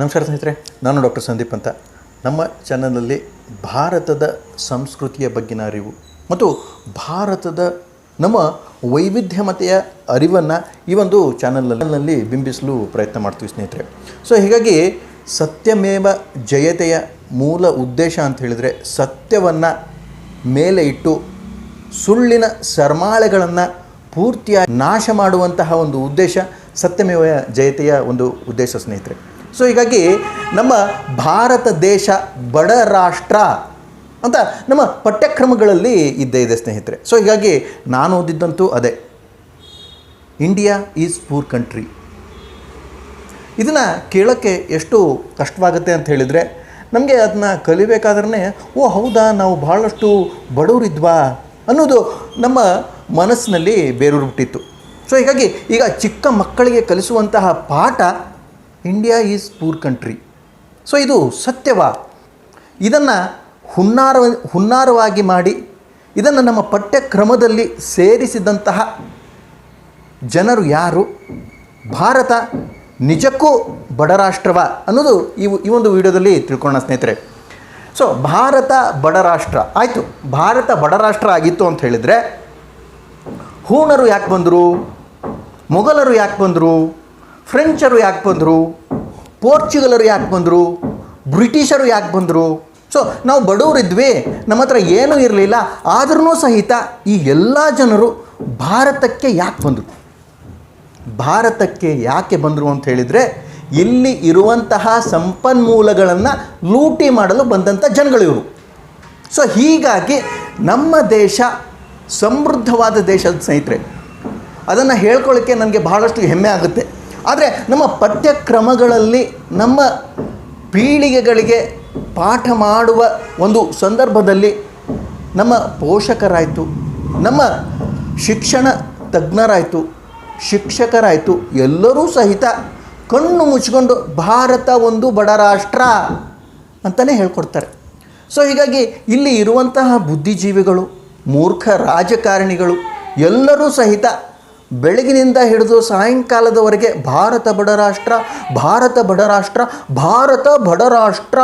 ನಮಸ್ಕಾರ ಸ್ನೇಹಿತರೆ, ನಾನು ಡಾಕ್ಟರ್ ಸಂದೀಪ್ ಅಂತ. ನಮ್ಮ ಚಾನಲಲ್ಲಿ ಭಾರತದ ಸಂಸ್ಕೃತಿಯ ಬಗ್ಗಿನ ಅರಿವು ಮತ್ತು ಭಾರತದ ನಮ್ಮ ವೈವಿಧ್ಯಮತೆಯ ಅರಿವನ್ನು ಈ ಒಂದು ಚಾನಲ್ನಲ್ಲಿ ಬಿಂಬಿಸಲು ಪ್ರಯತ್ನ ಮಾಡ್ತೀವಿ ಸ್ನೇಹಿತರೆ. ಸೊ ಹೀಗಾಗಿ ಸತ್ಯಮೇವ ಜಯತೆಯ ಮೂಲ ಉದ್ದೇಶ ಅಂತ ಹೇಳಿದರೆ ಸತ್ಯವನ್ನು ಮೇಲೆ ಇಟ್ಟು ಸುಳ್ಳಿನ ಸರ್ಮಾಳೆಗಳನ್ನು ಪೂರ್ತಿಯಾಗಿ ನಾಶ ಮಾಡುವಂತಹ ಒಂದು ಉದ್ದೇಶ ಸತ್ಯಮೇವ ಜಯತೆಯ ಒಂದು ಉದ್ದೇಶ ಸ್ನೇಹಿತರೆ. ಸೊ ಹೀಗಾಗಿ ನಮ್ಮ ಭಾರತ ದೇಶ ಬಡ ರಾಷ್ಟ್ರ ಅಂತ ನಮ್ಮ ಪಠ್ಯಕ್ರಮಗಳಲ್ಲಿ ಇದ್ದೇ ಇದೆ ಸ್ನೇಹಿತರೆ. ಸೊ ಹೀಗಾಗಿ ನಾನು ಓದಿದ್ದಂತೂ ಅದೇ. ಇಂಡಿಯಾ ಈಸ್ ಪೂರ್ ಕಂಟ್ರಿ ಇದನ್ನು ಕೇಳೋಕ್ಕೆ ಎಷ್ಟು ಕಷ್ಟವಾಗುತ್ತೆ ಅಂತ ಹೇಳಿದರೆ, ನಮಗೆ ಅದನ್ನ ಕಲಿಬೇಕಾದ್ರೆ ಓ, ಹೌದಾ, ನಾವು ಭಾಳಷ್ಟು ಬಡವರಿದ್ವಾ ಅನ್ನೋದು ನಮ್ಮ ಮನಸ್ಸಿನಲ್ಲಿ ಬೇರೂರ್ಬಿಟ್ಟಿತ್ತು ಸೊ ಹೀಗಾಗಿ ಈಗ ಚಿಕ್ಕ ಮಕ್ಕಳಿಗೆ ಕಲಿಸುವಂತಹ ಪಾಠ India is poor country so ಇದು ಸತ್ಯವಾ. ಇದನ್ನು ಹುನ್ನಾರ ಹುನ್ನಾರವಾಗಿ ಮಾಡಿ, ಇದನ್ನು ನಮ್ಮ ಪಠ್ಯಕ್ರಮದಲ್ಲಿ ಸೇರಿಸಿದಂತಹ ಜನರು ಯಾರು? ಭಾರತ ನಿಜಕ್ಕೂ ಬಡ ರಾಷ್ಟ್ರವ ಅನ್ನೋದು ಈ ಈ ಒಂದು ವಿಡಿಯೋದಲ್ಲಿ ತಿಳ್ಕೊಳ್ಳೋಣ ಸ್ನೇಹಿತರೆ. ಸೊ ಭಾರತ ಬಡ ರಾಷ್ಟ್ರ. ಆಯಿತು, ಭಾರತ ಬಡ ರಾಷ್ಟ್ರ ಆಗಿತ್ತು ಅಂತ ಹೇಳಿದರೆ, ಹೂಣರು ಯಾಕೆ ಬಂದರು? ಮೊಘಲರು ಯಾಕೆ ಬಂದರು? ಫ್ರೆಂಚರು ಯಾಕೆ ಬಂದರು? ಪೋರ್ಚುಗಲರು ಯಾಕೆ ಬಂದರು? ಬ್ರಿಟಿಷರು ಯಾಕೆ ಬಂದರು? ಸೊ ನಾವು ಬಡವರಿದ್ವಿ, ನಮ್ಮ ಹತ್ರ ಏನೂ ಇರಲಿಲ್ಲ ಆದ್ರೂ ಸಹಿತ ಈ ಎಲ್ಲ ಜನರು ಭಾರತಕ್ಕೆ ಯಾಕೆ ಬಂದರು? ಭಾರತಕ್ಕೆ ಯಾಕೆ ಬಂದರು ಅಂತ ಹೇಳಿದರೆ, ಇಲ್ಲಿ ಇರುವಂತಹ ಸಂಪನ್ಮೂಲಗಳನ್ನು ಲೂಟಿ ಮಾಡಲು ಬಂದಂಥ ಜನಗಳು ಇವರು. ಸೊ ಹೀಗಾಗಿ ನಮ್ಮ ದೇಶ ಸಮೃದ್ಧವಾದ ದೇಶದ ಸ್ನೇಹಿತರೆ, ಅದನ್ನು ಹೇಳ್ಕೊಳ್ಳೋಕ್ಕೆ ನನಗೆ ಬಹಳಷ್ಟು ಹೆಮ್ಮೆ ಆಗುತ್ತೆ. ಆದರೆ ನಮ್ಮ ಪಠ್ಯಕ್ರಮಗಳಲ್ಲಿ ನಮ್ಮ ಪೀಳಿಗೆಗಳಿಗೆ ಪಾಠ ಮಾಡುವ ಒಂದು ಸಂದರ್ಭದಲ್ಲಿ ನಮ್ಮ ಪೋಷಕರಾಯಿತು, ನಮ್ಮ ಶಿಕ್ಷಣ ತಜ್ಞರಾಯಿತು, ಶಿಕ್ಷಕರಾಯಿತು, ಎಲ್ಲರೂ ಸಹಿತ ಕಣ್ಣು ಮುಚ್ಕೊಂಡು ಭಾರತ ಒಂದು ಬಡ ರಾಷ್ಟ್ರ ಅಂತಲೇ ಹೇಳ್ಕೊಡ್ತಾರೆ. ಸೊ ಹೀಗಾಗಿ ಇಲ್ಲಿ ಇರುವಂತಹ ಬುದ್ಧಿಜೀವಿಗಳು, ಮೂರ್ಖ ರಾಜಕಾರಣಿಗಳು ಎಲ್ಲರೂ ಸಹಿತ ಬೆಳಗಿನಿಂದ ಹಿಡಿದು ಸಾಯಂಕಾಲದವರೆಗೆ ಭಾರತ ಬಡರಾಷ್ಟ್ರ ಭಾರತ ಬಡರಾಷ್ಟ್ರ ಭಾರತ ಬಡರಾಷ್ಟ್ರ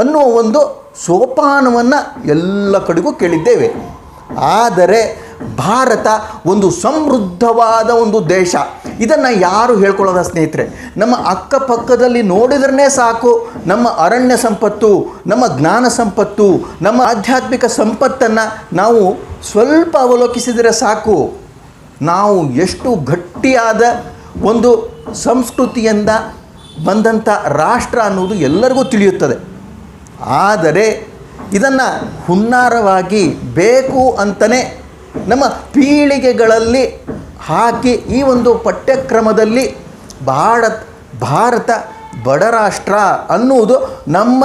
ಅನ್ನುವ ಒಂದು ಸೋಪಾನವನ್ನು ಎಲ್ಲ ಕಡೆಗೂ ಕೇಳಿದ್ದೇವೆ. ಆದರೆ ಭಾರತ ಒಂದು ಸಮೃದ್ಧವಾದ ಒಂದು ದೇಶ. ಇದನ್ನು ಯಾರು ಹೇಳ್ಕೊಳ್ಳೋದ ಸ್ನೇಹಿತರೆ? ನಮ್ಮ ಅಕ್ಕಪಕ್ಕದಲ್ಲಿ ನೋಡಿದ್ರೇ ಸಾಕು. ನಮ್ಮ ಅರಣ್ಯ ಸಂಪತ್ತು, ನಮ್ಮ ಜ್ಞಾನ ಸಂಪತ್ತು, ನಮ್ಮ ಆಧ್ಯಾತ್ಮಿಕ ಸಂಪತ್ತನ್ನು ನಾವು ಸ್ವಲ್ಪ ಅವಲೋಕಿಸಿದರೆ ಸಾಕು. ನಾವು ಎಷ್ಟು ಗಟ್ಟಿಯಾದ ಒಂದು ಸಂಸ್ಕೃತಿಯಿಂದ ಬಂದಂಥ ರಾಷ್ಟ್ರ ಅನ್ನೋದು ಎಲ್ಲರಿಗೂ ತಿಳಿಯುತ್ತದೆ. ಆದರೆ ಇದನ್ನು ಹುನ್ನಾರವಾಗಿ ಬೇಕು ಅಂತಲೇ ನಮ್ಮ ಪೀಳಿಗೆಗಳಲ್ಲಿ ಹಾಕಿ ಈ ಒಂದು ಪಠ್ಯಕ್ರಮದಲ್ಲಿ ಭಾರತ್, ಭಾರತ ಬಡರಾಷ್ಟ್ರ ಅನ್ನುವುದು ನಮ್ಮ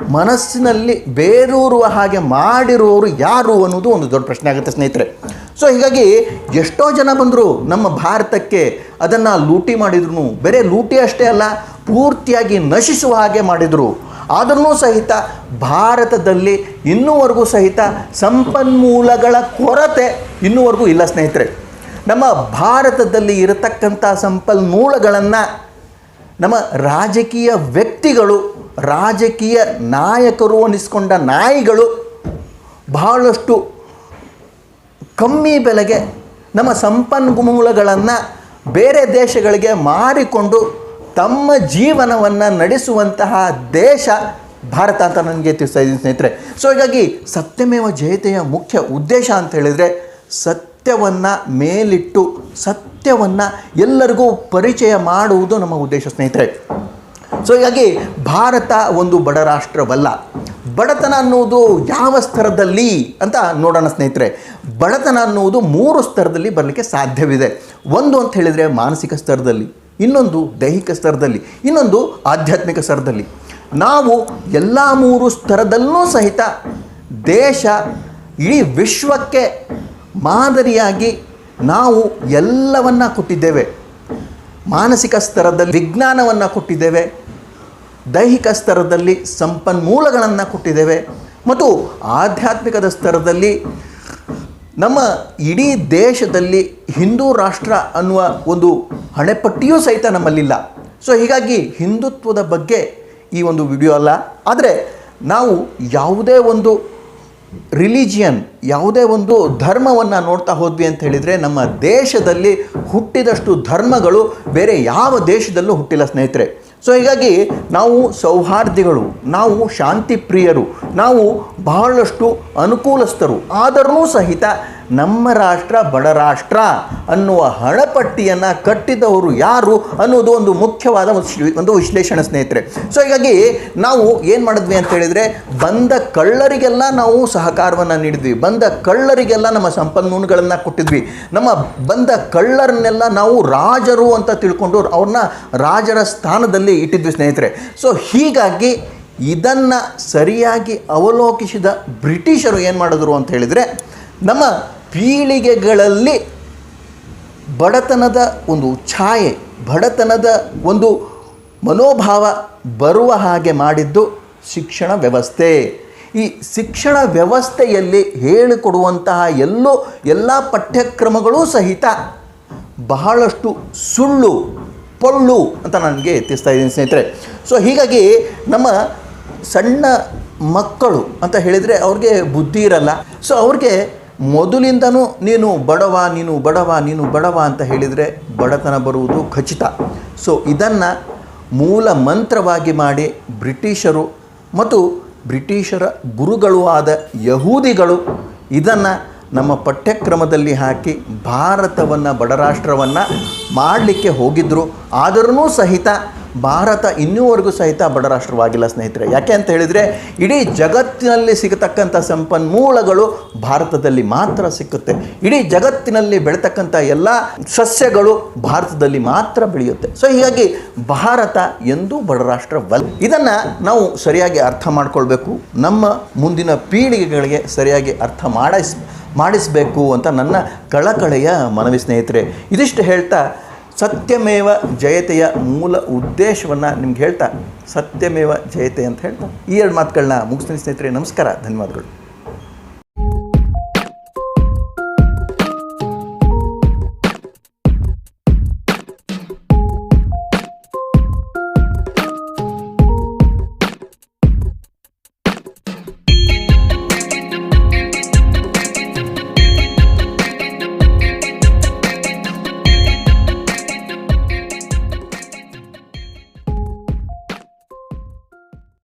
ಮನಸ್ಸಿನಲ್ಲಿ ಬೇರೂರುವ ಹಾಗೆ ಮಾಡಿರುವವರು ಯಾರು ಅನ್ನೋದು ಒಂದು ದೊಡ್ಡ ಪ್ರಶ್ನೆ ಆಗುತ್ತೆ ಸ್ನೇಹಿತರೆ. ಸೊ ಹೀಗಾಗಿ ಎಷ್ಟೋ ಜನ ಬಂದರು ನಮ್ಮ ಭಾರತಕ್ಕೆ ಅದನ್ನು ಲೂಟಿ ಮಾಡಿದ್ರು. ಬೇರೆ ಲೂಟಿ ಅಷ್ಟೇ ಅಲ್ಲ, ಪೂರ್ತಿಯಾಗಿ ನಶಿಸುವ ಹಾಗೆ ಮಾಡಿದರು. ಆದ್ರೂ ಸಹಿತ ಭಾರತದಲ್ಲಿ ಇನ್ನೂವರೆಗೂ ಸಹಿತ ಸಂಪನ್ಮೂಲಗಳ ಕೊರತೆ ಇನ್ನೂವರೆಗೂ ಇಲ್ಲ ಸ್ನೇಹಿತರೆ. ನಮ್ಮ ಭಾರತದಲ್ಲಿ ಇರತಕ್ಕಂಥ ಸಂಪನ್ಮೂಲಗಳನ್ನು ನಮ್ಮ ರಾಜಕೀಯ ವ್ಯಕ್ತಿಗಳು, ರಾಜಕೀಯ ನಾಯಕರು ಅನ್ನಿಸ್ಕೊಂಡ ನಾಯಿಗಳು ಬಹಳಷ್ಟು ಕಮ್ಮಿ ಬೆಲೆಗೆ ನಮ್ಮ ಸಂಪನ್ಮೂಲಗಳನ್ನು ಬೇರೆ ದೇಶಗಳಿಗೆ ಮಾರಿಕೊಂಡು ತಮ್ಮ ಜೀವನವನ್ನು ನಡೆಸುವಂತಹ ದೇಶ ಭಾರತ ಅಂತ ನನಗೆ ತಿಳಿಸ್ತಾ ಇದ್ದೀನಿ ಸ್ನೇಹಿತರೆ. ಸೊ ಹೀಗಾಗಿ ಸತ್ಯಮೇವ ಜಯತೆಯ ಮುಖ್ಯ ಉದ್ದೇಶ ಅಂತ ಹೇಳಿದರೆ ಸತ್ಯವನ್ನು ಮೇಲಿಟ್ಟು ಸತ್ಯವನ್ನು ಎಲ್ಲರಿಗೂ ಪರಿಚಯ ಮಾಡುವುದು ನಮ್ಮ ಉದ್ದೇಶ, ಸ್ನೇಹಿತರೆ. ಸೊ ಹೀಗಾಗಿ ಭಾರತ ಒಂದು ಬಡ ರಾಷ್ಟ್ರವಲ್ಲ. ಬಡತನ ಅನ್ನುವುದು ಯಾವ ಸ್ತರದಲ್ಲಿ ಅಂತ ನೋಡೋಣ, ಸ್ನೇಹಿತರೆ. ಬಡತನ ಅನ್ನುವುದು ಮೂರು ಸ್ತರದಲ್ಲಿ ಬರಲಿಕ್ಕೆ ಸಾಧ್ಯವಿದೆ. ಒಂದು ಅಂತ ಹೇಳಿದರೆ ಮಾನಸಿಕ ಸ್ತರದಲ್ಲಿ ಇನ್ನೊಂದು ದೈಹಿಕ ಸ್ತರದಲ್ಲಿ ಇನ್ನೊಂದು ಆಧ್ಯಾತ್ಮಿಕ ಸ್ತರದಲ್ಲಿ ನಾವು ಎಲ್ಲ ಮೂರು ಸ್ತರದಲ್ಲೂ ಸಹಿತ ದೇಶ ಇಡೀ ವಿಶ್ವಕ್ಕೆ ಮಾದರಿಯಾಗಿ ನಾವು ಎಲ್ಲವನ್ನ ಕೊಟ್ಟಿದ್ದೇವೆ. ಮಾನಸಿಕ ಸ್ತರದಲ್ಲಿ ವಿಜ್ಞಾನವನ್ನು ಕೊಟ್ಟಿದ್ದೇವೆ. ದೈಹಿಕ ಸ್ತರದಲ್ಲಿ ಸಂಪನ್ಮೂಲಗಳನ್ನು ಕೊಟ್ಟಿದ್ದೇವೆ. ಮತ್ತು ಆಧ್ಯಾತ್ಮಿಕದ ಸ್ತರದಲ್ಲಿ ನಮ್ಮ ಇಡೀ ದೇಶದಲ್ಲಿ ಹಿಂದೂ ರಾಷ್ಟ್ರ ಅನ್ನುವ ಒಂದು ಹಣೆಪಟ್ಟಿಯೂ ಸಹಿತ ನಮ್ಮಲ್ಲಿಲ್ಲ. ಸೊ ಹೀಗಾಗಿ ಹಿಂದುತ್ವದ ಬಗ್ಗೆ ಈ ಒಂದು ವಿಡಿಯೋ ಅಲ್ಲ. ಆದರೆ ನಾವು ಯಾವುದೇ ಒಂದು ರಿಲಿಜಿಯನ್ ಯಾವುದೇ ಒಂದು ಧರ್ಮವನ್ನು ನೋಡ್ತಾ ಹೋದ್ವಿ ಅಂತ ಹೇಳಿದರೆ ನಮ್ಮ ದೇಶದಲ್ಲಿ ಹುಟ್ಟಿದಷ್ಟು ಧರ್ಮಗಳು ಬೇರೆ ಯಾವ ದೇಶದಲ್ಲೂ ಹುಟ್ಟಿಲ್ಲ ಸ್ನೇಹಿತರೆ. ಸೊ ಹೀಗಾಗಿ ನಾವು ಸೌಹಾರ್ದಿಗಳು, ನಾವು ಶಾಂತಿ ಪ್ರಿಯರು ನಾವು ಬಹಳಷ್ಟು ಅನುಕೂಲಸ್ಥರು ಆದರೂ ಸಹಿತ ನಮ್ಮ ರಾಷ್ಟ್ರ ಬಡ ರಾಷ್ಟ್ರ ಅನ್ನುವ ಹಣಪಟ್ಟಿಯನ್ನು ಕಟ್ಟಿದವರು ಯಾರು ಅನ್ನೋದು ಒಂದು ಮುಖ್ಯವಾದ ಒಂದು ವಿಶ್ಲೇ- ವಿಶ್ಲೇಷಣೆ ಸ್ನೇಹಿತರೆ. ಸೊ ಹೀಗಾಗಿ ನಾವು ಏನು ಮಾಡಿದ್ವಿ ಅಂತ ಹೇಳಿದರೆ, ಬಂದ ಕಳ್ಳರಿಗೆಲ್ಲ ನಾವು ಸಹಕಾರವನ್ನು ನೀಡಿದ್ವಿ. ಬಂದ ಕಳ್ಳರಿಗೆಲ್ಲ ನಮ್ಮ ಸಂಪನ್ಮೂಲಗಳನ್ನು ಕೊಟ್ಟಿದ್ವಿ. ನಮ್ಮ ಬಂದ ಕಳ್ಳರನ್ನೆಲ್ಲ ನಾವು ರಾಜರು ಅಂತ ತಿಳ್ಕೊಂಡು ಅವ್ರನ್ನ ರಾಜರ ಸ್ಥಾನದಲ್ಲಿ ಇಟ್ಟಿದ್ವಿ ಸ್ನೇಹಿತರೆ. ಸೊ ಹೀಗಾಗಿ ಇದನ್ನು ಸರಿಯಾಗಿ ಅವಲೋಕಿಸಿದ ಬ್ರಿಟಿಷರು ಏನು ಮಾಡಿದ್ರು ಅಂತ ಹೇಳಿದರೆ, ನಮ್ಮ ಪೀಳಿಗೆಗಳಲ್ಲಿ ಬಡತನದ ಒಂದು ಛಾಯೆ, ಬಡತನದ ಒಂದು ಮನೋಭಾವ ಬರುವ ಹಾಗೆ ಮಾಡಿದ್ದು ಶಿಕ್ಷಣ ವ್ಯವಸ್ಥೆ. ಈ ಶಿಕ್ಷಣ ವ್ಯವಸ್ಥೆಯಲ್ಲಿ ಹೇಳಿಕೊಡುವಂತಹ ಎಲ್ಲೋ ಎಲ್ಲ ಪಠ್ಯಕ್ರಮಗಳೂ ಸಹಿತ ಬಹಳಷ್ಟು ಸುಳ್ಳು ಪೊಳ್ಳು ಅಂತ ನನಗೆ ಎತ್ತಿಸ್ತಾ ಇದ್ದೀನಿ ಸ್ನೇಹಿತರೆ. ಸೊ ಹೀಗಾಗಿ ನಮ್ಮ ಸಣ್ಣ ಮಕ್ಕಳು ಅಂತ ಹೇಳಿದರೆ ಅವ್ರಿಗೆ ಬುದ್ಧಿ ಇರಲ್ಲ. ಸೊ ಅವ್ರಿಗೆ ಮೊದಲಿಂದನೂ ನೀನು ಬಡವ ನೀನು ಬಡವ ನೀನು ಬಡವ ಅಂತ ಹೇಳಿದರೆ ಬಡತನ ಬರುವುದು ಖಚಿತ. ಸೊ ಇದನ್ನು ಮೂಲ ಮಂತ್ರವಾಗಿ ಮಾಡಿ ಬ್ರಿಟಿಷರು ಮತ್ತು ಬ್ರಿಟಿಷರ ಗುರುಗಳು ಆದ ಯಹೂದಿಗಳು ಇದನ್ನು ನಮ್ಮ ಪಠ್ಯಕ್ರಮದಲ್ಲಿ ಹಾಕಿ ಭಾರತವನ್ನು, ಬಡರಾಷ್ಟ್ರವನ್ನು ಮಾಡಲಿಕ್ಕೆ ಹೋಗಿದ್ದರು ಆದರೂ ಸಹಿತ ಭಾರತ ಇನ್ನೂವರೆಗೂ ಸಹಿತ ಬಡರಾಷ್ಟ್ರವಾಗಿಲ್ಲ, ಸ್ನೇಹಿತರೆ. ಯಾಕೆ ಅಂತ ಹೇಳಿದರೆ, ಇಡೀ ಜಗತ್ತಿನಲ್ಲಿ ಸಿಗತಕ್ಕಂಥ ಸಂಪನ್ಮೂಲಗಳು ಭಾರತದಲ್ಲಿ ಮಾತ್ರ ಸಿಕ್ಕುತ್ತೆ. ಇಡೀ ಜಗತ್ತಿನಲ್ಲಿ ಬೆಳೀತಕ್ಕಂಥ ಎಲ್ಲ ಸಸ್ಯಗಳು ಭಾರತದಲ್ಲಿ ಮಾತ್ರ ಬೆಳೆಯುತ್ತೆ. ಸೊ ಹೀಗಾಗಿ ಭಾರತ ಎಂದೂ ಬಡರಾಷ್ಟ್ರವಲ್ಲ. ಇದನ್ನು ನಾವು ಸರಿಯಾಗಿ ಅರ್ಥ ಮಾಡಿಕೊಳ್ಬೇಕು. ನಮ್ಮ ಮುಂದಿನ ಪೀಳಿಗೆಗಳಿಗೆ ಸರಿಯಾಗಿ ಅರ್ಥ ಮಾಡಿಸ್, ಮಾಡಿಸಬೇಕು ಅಂತ ನನ್ನ ಕಳಕಳೆಯ ಮನವಿ, ಸ್ನೇಹಿತರೆ. ಇದಿಷ್ಟು ಹೇಳ್ತಾ ಸತ್ಯಮೇವ ಜಯತೆಯ ಮೂಲ ಉದ್ದೇಶವನ್ನು ನಿಮ್ಗೆ ಹೇಳ್ತಾ ಸತ್ಯಮೇವ ಜಯತೆ ಅಂತ ಹೇಳ್ತಾ ಈ ಎರಡು ಮಾತುಗಳನ್ನ ಮುಗಿಸ್ತೀನಿ ಸ್ನೇಹಿತರೆ, ನಮಸ್ಕಾರ, ಧನ್ಯವಾದಗಳು.